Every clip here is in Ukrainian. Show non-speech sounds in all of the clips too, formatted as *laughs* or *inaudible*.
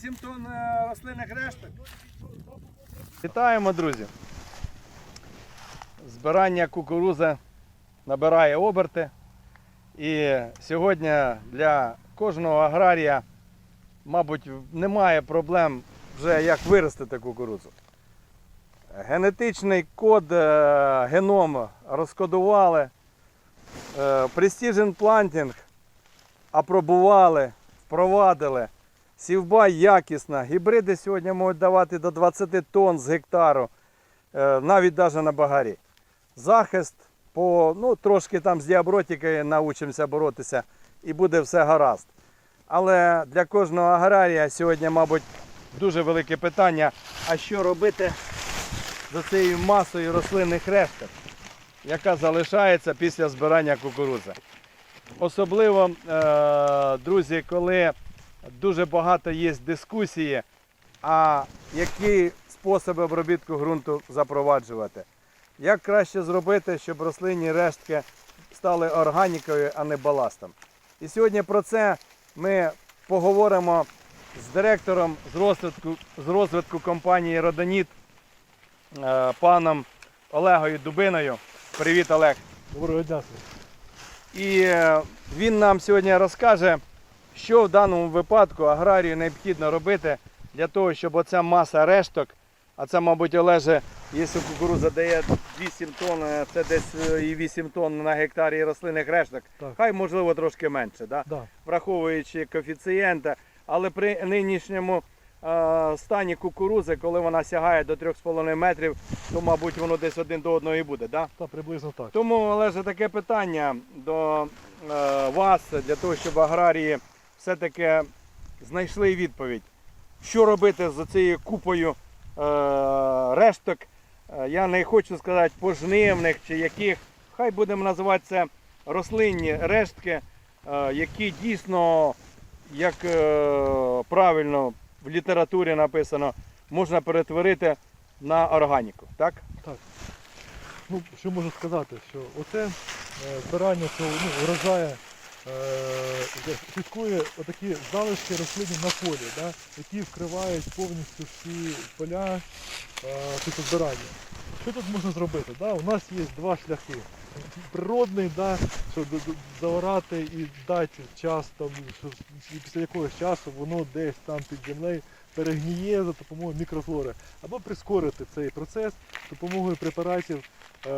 7 тонн е, рослинних решток. Вітаємо, друзі! Збирання кукурузи набирає оберти. І сьогодні для кожного аграрія, мабуть, немає проблем вже як виростити кукурудзу. Генетичний код, е, геном розкодували, е, Precision Planting апробували, впровадили. Сівба якісна. Гібриди сьогодні можуть давати до 20 тонн з гектару, е, навіть навіть на багарі. Захист по, ну, трошки там з діабротикою научимося боротися і буде все гаразд. Але для кожного аграрія сьогодні, мабуть, дуже велике питання, а що робити з цією масою рослинних решток, яка залишається після збирання кукурудзи. Особливо, е, друзі, коли дуже багато є дискусії, а які способи обробітку ґрунту запроваджувати. Як краще зробити, щоб рослинні рештки стали органікою, а не баластом. І сьогодні про це ми поговоримо з директором з розвитку, з розвитку компанії Родоніт е, паном Олегою Дубиною. Привіт, Олег! Доброго дня. І е, він нам сьогодні розкаже, що в даному випадку аграрію необхідно робити для того, щоб оця маса решток, а це, мабуть, Олеже, якщо кукурудза дає 8 тонн, е, це десь е, і 8 тонн на гектарі рослинних решток, Так. хай можливо трошки менше, да? Да. враховуючи коефіцієнти. Але при нинішньому е, стані кукурудзи, коли вона сягає до 3,5 метрів, то, мабуть, воно десь один до одного і буде. Да? Та приблизно так. Тому, Олеже, таке питання до е, вас для того, щоб аграрії все-таки знайшли відповідь. Що робити з цією купою е, решток? Е, я не хочу сказати пожнивних чи яких. Хай будемо називати це рослинні рештки, е, які дійсно, як е, правильно в літературі написано, можна перетворити на органіку. Так? Ну, що можу сказати, що оце е, збирання цього ну, урожаю е, слідкує отакі залишки рослини на полі, да, які вкривають повністю всі поля е, після збирання. Що тут можна зробити? Да? У нас є два шляхи. Природний, да, що д- д- заорати і дати час, там, що після якогось часу воно десь там під землею перегніє за допомогою мікрофлори. Або прискорити цей процес допомогою препаратів, е,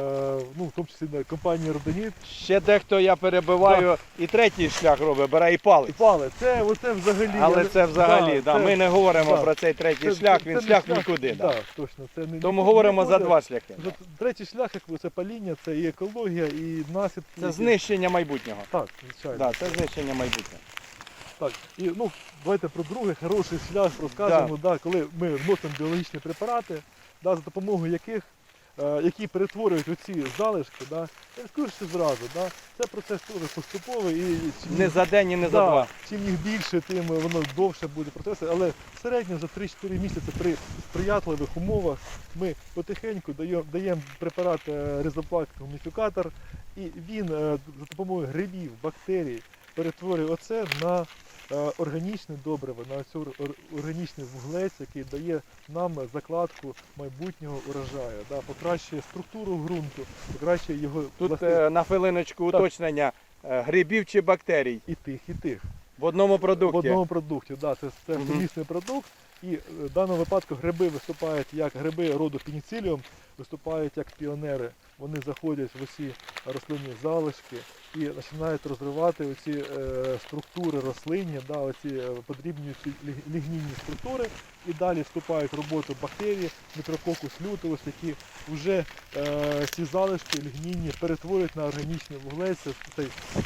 ну, в тому числі компанії Родоніт. Ще дехто я перебиваю і третій шлях робить, бере і І палить. пали, це оце взагалі. Але це взагалі, да, це- ми не говоримо да. про цей третій це- шлях, це- він це шлях нікуди. Да. Да, точно, це не, Тому говоримо за два шляхи. За- Третій шлях, як ви, це паління, це і екологія, і наслідки. Це знищення майбутнього. Так, звичайно. Да, це знищення майбутнього. Так, і ну давайте про другий хороший шлях розкажемо, да. коли ми вносимо біологічні препарати, да, за допомогою яких, е, які перетворюють оці залишки, да, що зразу, да, це процес теж поступовий і чим, Не за день і не за два. чим їх більше, тим воно довше буде процес, але в середньому за 3-4 місяці при сприятливих умовах ми потихеньку даємо, даємо препарат е, ризоплак гуміфікатор, і він е, за допомогою грибів, бактерій перетворює оце на органічне добриво, на цю органічний вуглець, який дає нам закладку майбутнього урожаю, да, покращує структуру ґрунту, покращує його Тут е, на хвилиночку Так. уточнення е, грибів чи бактерій і тих, і тих. в одному продукті. В одному продукті, да, це, це угу. продукт. І е, в даному випадку гриби виступають як гриби роду пеніциліум, виступають як піонери. Вони заходять в усі рослинні залишки і починають розривати оці е, структури рослинні, да, оці е, подрібні лігнінні структури, і далі вступають в роботу бактерії, мікрококус лютеус, які вже е, ці залишки лігнінні перетворюють на органічний вуглець.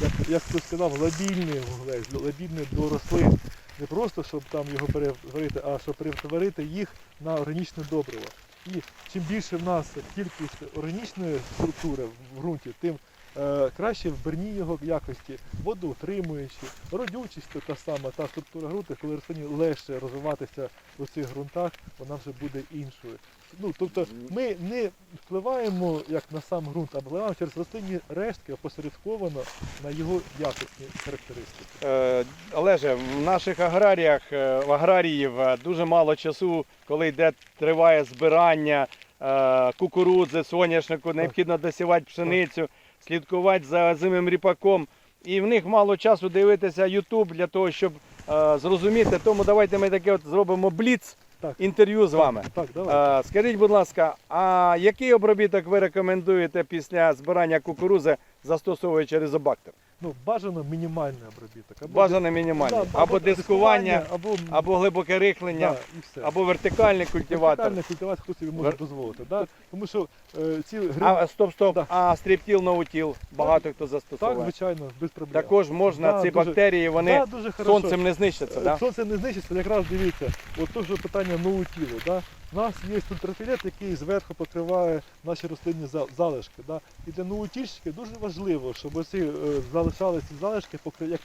Як, як хтось сказав, лабільний вуглець, лабільний до рослин. Не просто, щоб там його перетворити, а щоб перетворити їх на органічне добриво. І чим більше в нас кількість органічної структури в ґрунті, тим е, краще вбирні його якості, водоутримуючі, родючість та сама, та структура ґрунту, коли рослині легше розвиватися у цих ґрунтах, вона вже буде іншою. Ну, тобто ми не впливаємо як на сам ґрунт, а впливаємо через рослинні рештки опосередковано на його якісні характеристики. Е, Олеже, в наших аграріях, е, в аграріїв е, дуже мало часу, коли йде триває збирання е, кукурудзи, соняшнику, необхідно досівати пшеницю, слідкувати за зимим ріпаком. І в них мало часу дивитися YouTube для того, щоб е, зрозуміти. Тому давайте ми таке от зробимо бліц Так. інтерв'ю з вами. Так, давай. Е, Скажіть, будь ласка, а який обробіток ви рекомендуєте після збирання кукурузи, застосовуючи ризобактер? Ну, бажано мінімальний обробіток. Або Бажано мінімальний. Да, або дискування, або, або глибоке рихлення, да, і все. або вертикальний культиватор. Вертикальний культиватор хто собі може Вер- дозволити. Да? Тому що е, ці гриби, А стоп, стоп. Да. А стріптіл, ноутіл, багато хто так, застосовує. звичайно, без проблем. Також можна Да, ці дуже- бактерії, вони да, дуже хорошо. сонцем не знищаться, Е, да? Сонце не знищиться, якраз дивіться, от то, що питання ноутілу. Да? У нас є ультрафіолет, який зверху покриває наші рослинні залишки. Да? І для ноутільщиків дуже важливо, щоб оці е, залишалися залишки як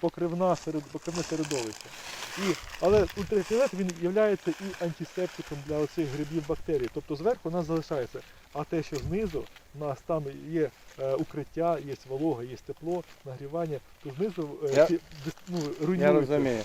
покривна серед, покривне середовище. І, але ультрафіолет він є і антисептиком для оцих грибів бактерій. Тобто зверху у нас залишається. А те, що знизу, у нас там є е, укриття, є волога, є тепло, нагрівання, то знизу е, Я- ці ну, Я розумію.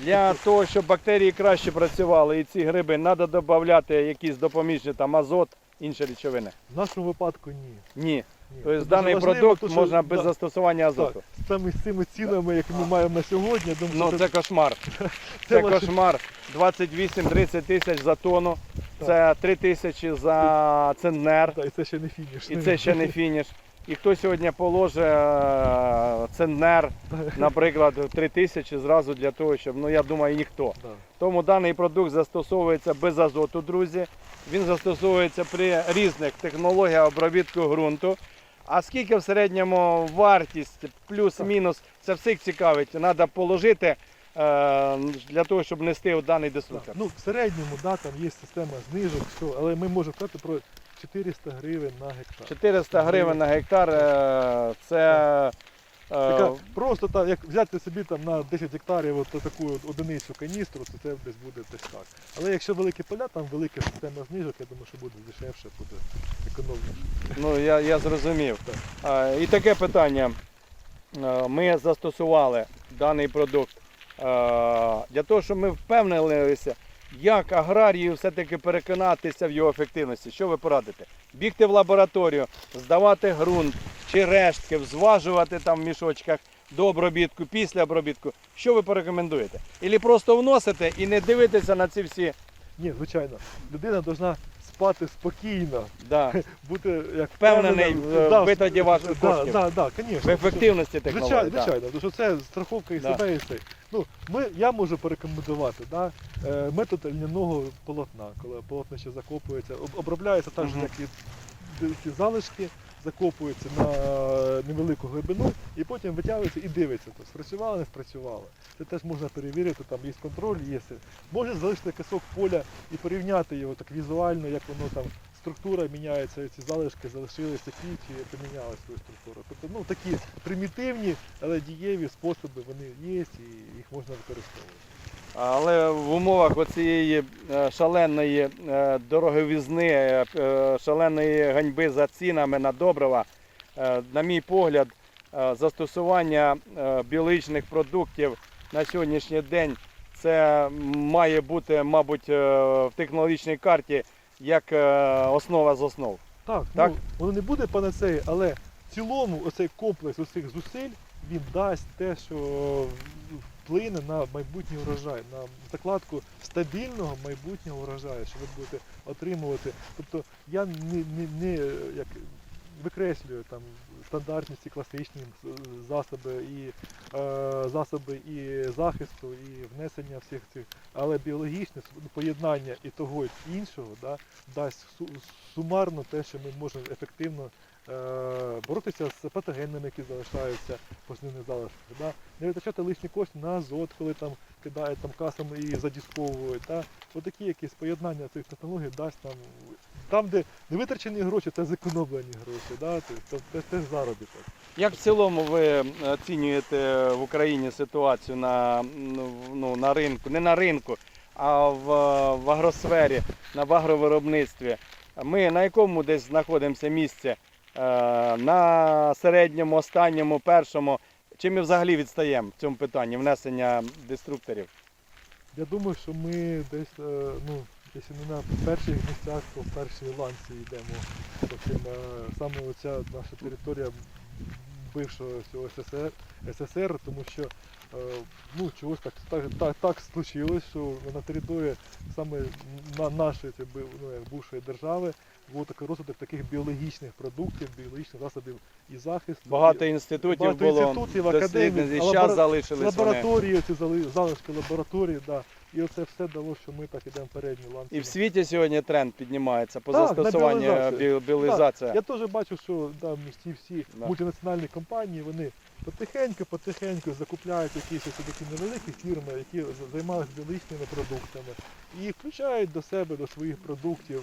Для того, щоб бактерії краще працювали і ці гриби, треба додати якісь допоміжні там азот, інші речовини. В нашому випадку ні. Ні. ні. Тобто Це даний важливо, продукт тому що, можна без да, застосування азоту. Так, саме з цими цінами, які ми маємо на сьогодні, думаю, Ну що це кошмар. це Це кошмар. 28-30 тисяч за тонну. Це 3 тисячі за центнер. Да, і це ще не фініш. І це ще не фініш. І хто сьогодні положе е, центнер, наприклад, 3 тисячі зразу для того, щоб, ну я думаю, ніхто. Тому даний продукт застосовується без азоту, друзі. Він застосовується при різних технологіях обробітку ґрунту. А скільки в середньому вартість, плюс-мінус, це всіх цікавить. Треба положити для того, щоб нести даний Да. Ну, в середньому, да, там є система знижок, все, але ми можемо сказати про 400 гривень на гектар. 400 гривень на гектар е, це. е, Така, просто так, як взяти собі там на 10 гектарів от таку от одиницю каністру, то це десь буде десь так. Але якщо великі поля, там велика система знижок, я думаю, що буде дешевше, буде економніше. Ну, я, я зрозумів. А, і таке питання. Е, Ми застосували даний продукт е, для того, щоб ми впевнилися, як аграрію все-таки переконатися в його ефективності. Що ви порадите? Бігти в лабораторію, здавати ґрунт чи рештки, зважувати там в мішочках до обробітку, після обробітку. Що ви порекомендуєте? Ілі просто вносите і не дивитися на ці всі. Ні, звичайно, людина повинна спати спокійно, Да, *laughs* бути як Впевнений в да, витрати ваших да, коштів. Да, да, в ефективності Звичайно, да. звичайно, тому що це страховка і Да. себе і все. Ну, ми, я можу порекомендувати да, е, метод льняного полотна, коли полотно ще закопується, обробляється так же, як і ці залишки, закопуються на невелику глибину і потім витягується і дивиться, то спрацювало, не спрацювало. Це теж можна перевірити, там є контроль, є. Можна залишити кусок поля і порівняти його так візуально, як воно там структура міняється, ці залишки залишились такі чи поміняли свою структуру. Тобто ну, такі примітивні, але дієві способи вони є і їх можна використовувати. Але в умовах оцієї е, шаленої е, дороговізни, е, шаленої ганьби за цінами на добрива, на мій погляд, застосування біологічних продуктів на сьогоднішній день це має бути, мабуть, в технологічній карті як е, основа з основ. Так, Так. Ну, воно не буде панацеї, але в цілому оцей комплекс оцих зусиль він дасть те, що вплине на майбутній урожай, на закладку стабільного майбутнього урожаю, що ви будете отримувати. Тобто я не, не, не як викреслюю там стандартні ці класичні е, засоби і е, засоби і захисту, і внесення всіх цих, але біологічне с- поєднання і того і іншого да, дасть су- сумарно те, що ми можемо ефективно боротися з патогенами, які залишаються в рослинних залишках. Да? Не витрачати лишні кошти на азот, коли там кидають там касами і задісковують. Да? Отакі якісь поєднання цих технологій дасть нам там, де не витрачені гроші, це зекономлені гроші. Да? Тобто це теж заробіток. Як в цілому ви оцінюєте в Україні ситуацію на, ну, на ринку, не на ринку, а в, в агросфері, на агровиробництві? Ми на якому десь знаходимося місці? Е, На середньому, останньому, першому? Чи ми взагалі відстаємо в цьому питанні внесення деструкторів? Я думаю, що ми десь, е, ну, якщо не на перших місцях, то в першій ланці йдемо. Тобто саме оця наша територія бившого цього СССР, СССР тому що е, ну, чогось так, так, так, так случилось, що на території саме на нашої це, ну, бувшої держави був такий розвиток таких біологічних продуктів, біологічних засобів і захисту. Багато інститутів багато було інститутів, академій, лабора- залишились вони. лабораторії, ці залишки лабораторії, да. І оце все дало, що ми так ідемо в передній. І в світі сьогодні тренд піднімається по Так, застосуванню біолізацію. біолізації. Я теж бачу, що да, ці всі Да. мультинаціональні компанії, вони потихеньку, потихеньку закупляють якісь ось такі невеликі фірми, які займаються біологічними продуктами, і включають до себе, до своїх продуктів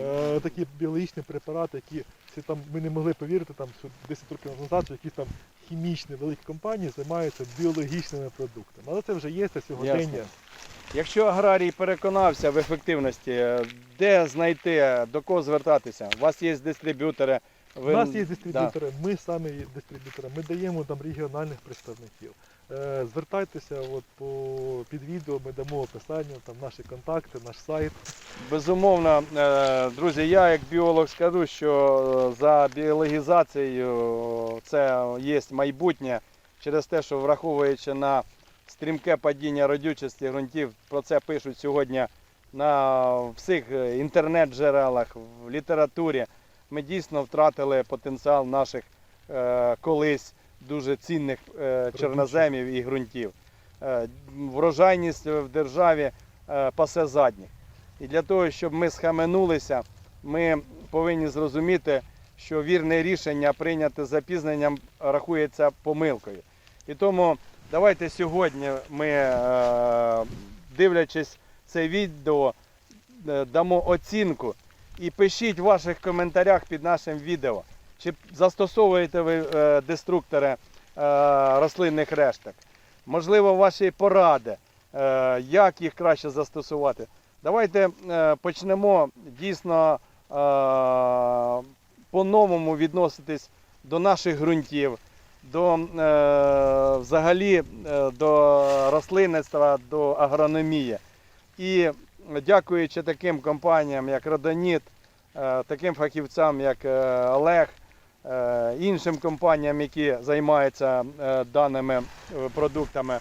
е, такі біологічні препарати, які це там ми не могли повірити, там, що 10 років назад, що якісь там хімічні великі компанії займаються біологічними продуктами. Але це вже є це сьогодення. Якщо аграрій переконався в ефективності, де знайти, до кого звертатися? У вас є дистриб'ютори. У нас є дистриб'ютори, Да. ми самі є дистриб'ютори, ми даємо там регіональних представників. Е, звертайтеся от по, під відео, ми дамо описання, там наші контакти, наш сайт. Безумовно, е, друзі, я як біолог скажу, що е, за біологізацією це є майбутнє через те, що враховуючи на стрімке падіння родючості ґрунтів, про це пишуть сьогодні на всіх інтернет-джерелах, в літературі. Ми дійсно втратили потенціал наших колись дуже цінних е, чорноземів і ґрунтів. Е, Врожайність в державі е, пасе задніх. І для того, щоб ми схаменулися, ми повинні зрозуміти, що вірне рішення прийняте з запізненням рахується помилкою. І тому давайте сьогодні ми, дивлячись це відео, дамо оцінку і пишіть в ваших коментарях під нашим відео, чи застосовуєте ви е, деструктори е, рослинних решток. Можливо, ваші поради, е, як їх краще застосувати. Давайте почнемо дійсно по-новому відноситись до наших ґрунтів, до взагалі до рослинництва, до агрономії. І дякуючи таким компаніям, як Родоніт, таким фахівцям, як Олег, іншим компаніям, які займаються е, даними е, продуктами,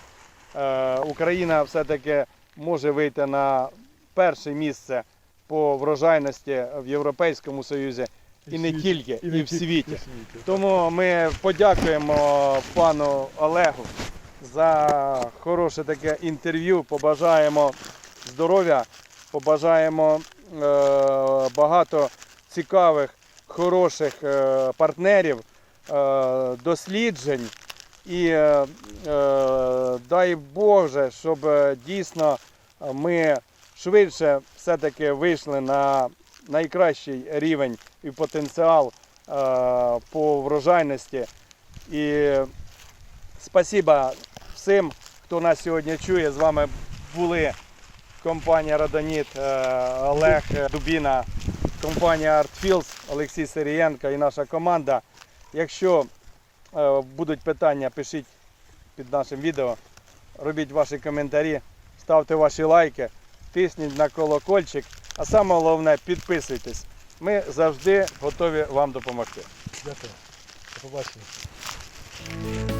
е, Україна все-таки може вийти на перше місце по врожайності в Європейському Союзі і не тільки, і в світі. і світі. Тому ми подякуємо пану Олегу за хороше таке інтерв'ю. Побажаємо здоров'я, побажаємо е, багато цікавих, хороших е, партнерів, е, досліджень. І е, дай Боже, щоб дійсно ми швидше все-таки вийшли на найкращий рівень і потенціал по врожайності. І спасіба всім, хто нас сьогодні чує. З вами були компанія Родоніт, е, Олег Дубіна, компанія ArtFields, Олексій Сирієнко і наша команда. Якщо е, будуть питання, пишіть під нашим відео, робіть ваші коментарі, ставте ваші лайки, тисніть на колокольчик, а саме головне підписуйтесь. Ми завжди готові вам допомогти. Дякую. До побачення.